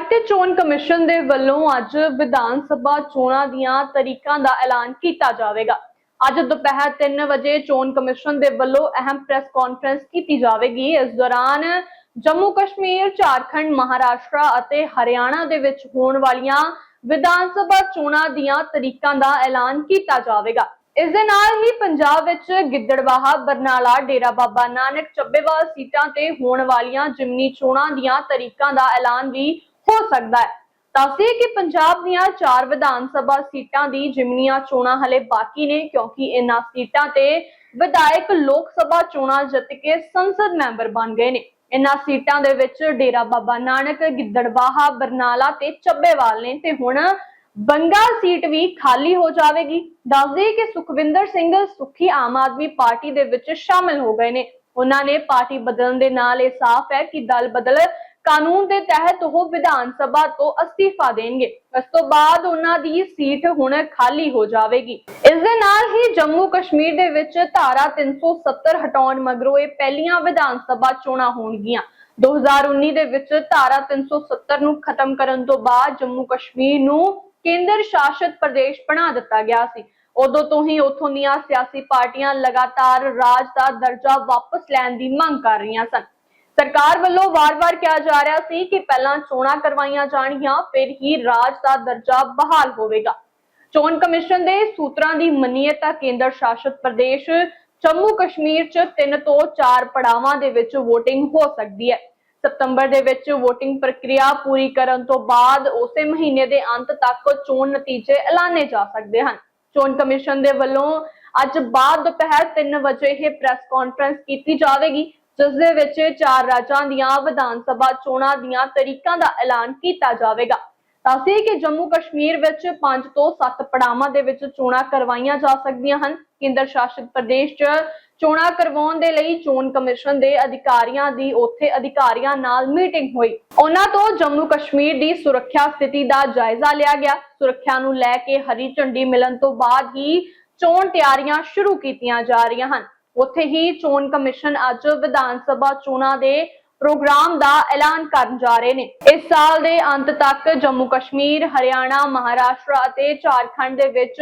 ਭਾਰਤੀ ਚੋਣ ਕਮਿਸ਼ਨ ਦੇ ਵੱਲੋਂ ਅੱਜ ਵਿਧਾਨ ਸਭਾ ਚੋਣਾਂ ਦੀਆਂ ਤਰੀਕਾਂ ਦਾ ਐਲਾਨ ਕੀਤਾ ਜਾਵੇਗਾ। ਅੱਜ ਦੁਪਹਿਰ 3 ਵਜੇ ਚੋਣ ਕਮਿਸ਼ਨ ਦੇ ਵੱਲੋਂ ਅਹਿਮ ਪ੍ਰੈਸ ਕਾਨਫਰੰਸ ਕੀਤੀ ਜਾਵੇਗੀ। ਇਸ ਦੌਰਾਨ ਜੰਮੂ ਕਸ਼ਮੀਰ, ਝਾਰਖੰਡ, ਮਹਾਰਾਸ਼ਟਰ ਅਤੇ ਹਰਿਆਣਾ ਦੇ ਵਿੱਚ ਹੋਣ ਵਾਲੀਆਂ ਵਿਧਾਨ ਸਭਾ ਚੋਣਾਂ ਦੀਆਂ ਤਰੀਕਾਂ ਦਾ ਐਲਾਨ ਕੀਤਾ ਜਾਵੇਗਾ। ਇਸ ਦੇ ਨਾਲ ਹੀ ਪੰਜਾਬ ਵਿੱਚ ਗਿੱਦੜਬਾਹਾ ਬਰਨਾਲਾ, ਡੇਰਾ ਬਾਬਾ ਨਾਨਕ, ਚੱਬੇਵਾਲ ਸੀਟਾਂ ਤੇ ਹੋਣ ਵਾਲੀਆਂ ਜਿਮਨੀ ਚੋਣਾਂ ਦੀਆਂ ਤਰੀਕਾਂ ਦਾ ਐਲਾਨ ਵੀ ਹੋ ਸਕਦਾ ਹੈ। ਦੱਸਦੇ ਕਿ ਪੰਜਾਬ ਦੀਆਂ ਚਾਰ ਵਿਧਾਨ ਸਭਾ ਸੀਟਾਂ ਦੀ ਜਿਮਨੀਆਂ ਚੋਣਾਂ ਹਲੇ ਬਾਕੀ ਨੇ, ਕਿਉਂਕਿ ਇਹਨਾਂ ਸੀਟਾਂ ਤੇ ਵਿਧਾਇਕ ਲੋਕ ਸਭਾ ਚੋਣਾਂ ਜਿੱਤ ਕੇ ਸੰਸਦ ਮੈਂਬਰ ਬਣ ਗਏ ਨੇ। ਇਹਨਾਂ ਸੀਟਾਂ ਦੇ ਵਿੱਚ ਡੇਰਾ ਬਾਬਾ ਨਾਨਕ ਗਿੱਦੜਬਾਹਾ ਬਰਨਾਲਾ ਤੇ ਚੱਬੇਵਾਲ ਨੇ ਤੇ ਹੁਣ ਬੰਗਾ ਸੀਟ ਵੀ ਖਾਲੀ ਹੋ ਜਾਵੇਗੀ। ਦੱਸਦੇ ਕਿ ਸੁਖਵਿੰਦਰ ਸਿੰਘ ਸੁਖੀ ਆਮ ਆਦਮੀ ਪਾਰਟੀ ਦੇ ਵਿੱਚ ਸ਼ਾਮਿਲ ਹੋ ਗਏ ਨੇ। ਉਹਨਾਂ ਨੇ ਪਾਰਟੀ ਬਦਲਣ ਦੇ ਨਾਲ ਇਹ ਸਾਫ਼ ਹੈ ਕਿ ਦਲ ਬਦਲ ਕਾਨੂੰਨ ਦੇ ਤਹਿਤ ਉਹ ਵਿਧਾਨ ਸਭਾ ਤੋਂ ਅਸਤੀਫਾ ਦੇਣਗੇ। ਇਸ ਤੋਂ ਬਾਅਦ ਉਹਨਾਂ ਦੀ ਸੀਟ ਹੁਣ ਖਾਲੀ ਹੋ ਜਾਵੇਗੀ। ਇਸ ਦੇ ਨਾਲ ਹੀ ਜੰਮੂ ਕਸ਼ਮੀਰ ਦੇ ਵਿੱਚ ਧਾਰਾ 370 ਹਟਾਉਣ ਮਗਰੋਂ ਇਹ ਪਹਿਲੀਆਂ ਵਿਧਾਨ ਸਭਾ ਚੋਣਾਂ ਹੋਣਗੀਆਂ। 2019 ਦੇ ਵਿੱਚ ਧਾਰਾ 370 ਨੂੰ ਖਤਮ ਕਰਨ ਤੋਂ ਬਾਅਦ ਜੰਮੂ ਕਸ਼ਮੀਰ ਨੂੰ ਕੇਂਦਰ ਸ਼ਾਸਿਤ ਪ੍ਰਦੇਸ਼ ਬਣਾ ਦਿੱਤਾ ਗਿਆ ਸੀ। ਉਦੋਂ ਤੋਂ ਹੀ ਉਥੋਂ ਦੀਆਂ ਸਿਆਸੀ ਪਾਰਟੀਆਂ ਲਗਾਤਾਰ ਰਾਜ ਦਾ ਦਰਜਾ ਵਾਪਸ ਲੈਣ ਦੀ ਮੰਗ ਕਰ ਰਹੀਆਂ ਸਨ। ਸਰਕਾਰ ਵੱਲੋਂ ਵਾਰ-ਵਾਰ ਕਿਹਾ ਜਾ ਰਿਹਾ ਸੀ ਕਿ ਪਹਿਲਾਂ ਚੋਣਾਂ ਕਰਵਾਈਆਂ ਜਾਣਗੀਆਂ, ਫਿਰ ਹੀ ਰਾਜ ਦਾ ਦਰਜਾ ਬਹਾਲ ਹੋਵੇਗਾ। ਚੋਣ ਕਮਿਸ਼ਨ ਦੇ ਸੂਤਰਾਂ ਦੀ ਮੰਨੀਏ ਤਾਂ ਕੇਂਦਰ ਸ਼ਾਸਿਤ ਪ੍ਰਦੇਸ਼ ਜੰਮੂ ਕਸ਼ਮੀਰ 'ਚ 3 ਤੋਂ 4 ਪੜਾਵਾਂ ਦੇ ਵਿੱਚ VOTING ਹੋ ਸਕਦੀ ਹੈ। ਸਤੰਬਰ ਦੇ ਵਿੱਚ VOTING ਪ੍ਰਕਿਰਿਆ ਪੂਰੀ ਕਰਨ ਤੋਂ ਬਾਅਦ ਉਸੇ ਮਹੀਨੇ ਦੇ ਅੰਤ ਤੱਕ ਚੋਣ ਨਤੀਜੇ ਐਲਾਨੇ ਜਾ ਸਕਦੇ ਹਨ। ਚੋਣ ਕਮਿਸ਼ਨ ਦੇ ਵੱਲੋਂ ਅੱਜ ਬਾਅਦ ਦੁਪਹਿਰ 3 ਵਜੇ ਇਹ ਪ੍ਰੈਸ ਕਾਨਫਰੰਸ ਕੀਤੀ ਜਾਵੇਗੀ। ਜਿਸ ਦੇ ਵਿੱਚ ਚਾਰ ਰਾਜਾਂ ਦੀਆਂ ਵਿਧਾਨ ਸਭਾ ਚੋਣਾਂ ਦੀਆਂ ਤਰੀਕਾਂ ਦਾ ਐਲਾਨ ਕੀਤਾ ਜਾਵੇਗਾ। ਦੱਸਦੇ ਕਿ ਜੰਮੂ ਕਸ਼ਮੀਰ ਵਿੱਚ 5 ਤੋਂ 7 ਪੜਾਵਾਂ ਦੇ ਵਿੱਚ ਚੋਣਾਂ ਕਰਵਾਈਆਂ ਜਾ ਸਕਦੀਆਂ ਹਨ। ਕੇਂਦਰ ਸ਼ਾਸਿਤ ਪ੍ਰਦੇਸ਼ 'ਚ ਚੋਣਾਂ ਕਰਵਾਉਣ ਦੇ ਲਈ ਚੋਣ ਕਮਿਸ਼ਨ ਦੇ ਅਧਿਕਾਰੀਆਂ ਦੀ ਉੱਥੇ ਅਧਿਕਾਰੀਆਂ ਨਾਲ ਮੀਟਿੰਗ ਹੋਈ। ਉਹਨਾਂ ਤੋਂ ਜੰਮੂ ਕਸ਼ਮੀਰ ਦੀ ਸੁਰੱਖਿਆ ਸਥਿਤੀ ਦਾ ਜਾਇਜ਼ਾ ਲਿਆ ਗਿਆ। ਸੁਰੱਖਿਆ ਨੂੰ ਲੈ ਕੇ ਹਰੀ ਝੰਡੀ ਮਿਲਣ ਤੋਂ ਬਾਅਦ ਹੀ ਚੋਣ ਤਿਆਰੀਆਂ ਸ਼ੁਰੂ ਕੀਤੀਆਂ ਜਾ ਰਹੀਆਂ ਹਨ। ਉੱਥੇ ਹੀ ਚੋਣ ਕਮਿਸ਼ਨ ਅੱਜ ਵਿਧਾਨ ਸਭਾ ਚੋਣਾਂ ਦੇ ਪ੍ਰੋਗਰਾਮ ਦਾ ਐਲਾਨ ਕਰਨ ਜਾ ਰਹੇ ਨੇ। ਇਸ ਸਾਲ ਦੇ ਅੰਤ ਤੱਕ ਜੰਮੂ ਕਸ਼ਮੀਰ, ਹਰਿਆਣਾ, ਮਹਾਰਾਸ਼ਟਰ ਅਤੇ ਝਾਰਖੰਡ ਦੇ ਵਿੱਚ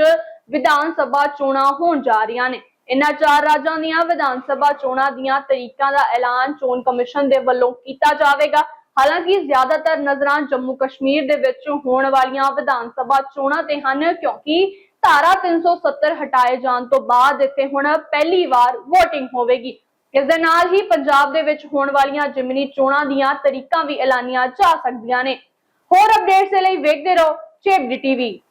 ਵਿਧਾਨ ਸਭਾ ਚੋਣਾਂ ਹੋਣ ਜਾ ਰਹੀਆਂ ਨੇ। ਇਨ੍ਹਾਂ ਚਾਰ ਰਾਜਾਂ ਦੀਆਂ ਵਿਧਾਨ ਸਭਾ ਚੋਣਾਂ ਦੀਆਂ ਤਰੀਕਾਂ ਦਾ ਐਲਾਨ ਚੋਣ ਕਮਿਸ਼ਨ ਦੇ ਵੱਲੋਂ ਕੀਤਾ ਜਾਵੇਗਾ। ਹਾਲਾਂਕਿ ਜ਼ਿਆਦਾਤਰ ਨਜ਼ਰਾਂ ਜੰਮੂ ਕਸ਼ਮੀਰ ਦੇ ਵਿੱਚ ਹੋਣ ਵਾਲੀਆਂ ਵਿਧਾਨ ਸਭਾ ਚੋਣਾਂ ਤੇ ਹਨ, ਕਿਉਂਕਿ ਧਾਰਾ 370 ਹਟਾਏ ਜਾਣ ਤੋਂ ਬਾਅਦ ਇੱਥੇ ਹੁਣ ਪਹਿਲੀ ਵਾਰ VOTING ਹੋਵੇਗੀ। ਇਸ ਦੇ ਨਾਲ ਹੀ ਪੰਜਾਬ ਦੇ ਵਿੱਚ ਹੋਣ ਵਾਲੀਆਂ ਜਿਮਨੀ ਚੋਣਾਂ ਦੀਆਂ ਤਰੀਕਾਂ ਵੀ ਐਲਾਨੀਆਂ ਜਾ ਸਕਦੀਆਂ ਨੇ। ਹੋਰ ਅਪਡੇਟਸ ਦੇ ਲਈ ਵੇਖਦੇ ਰਹੋ ਚੇਪਡੀ ਟੀਵੀ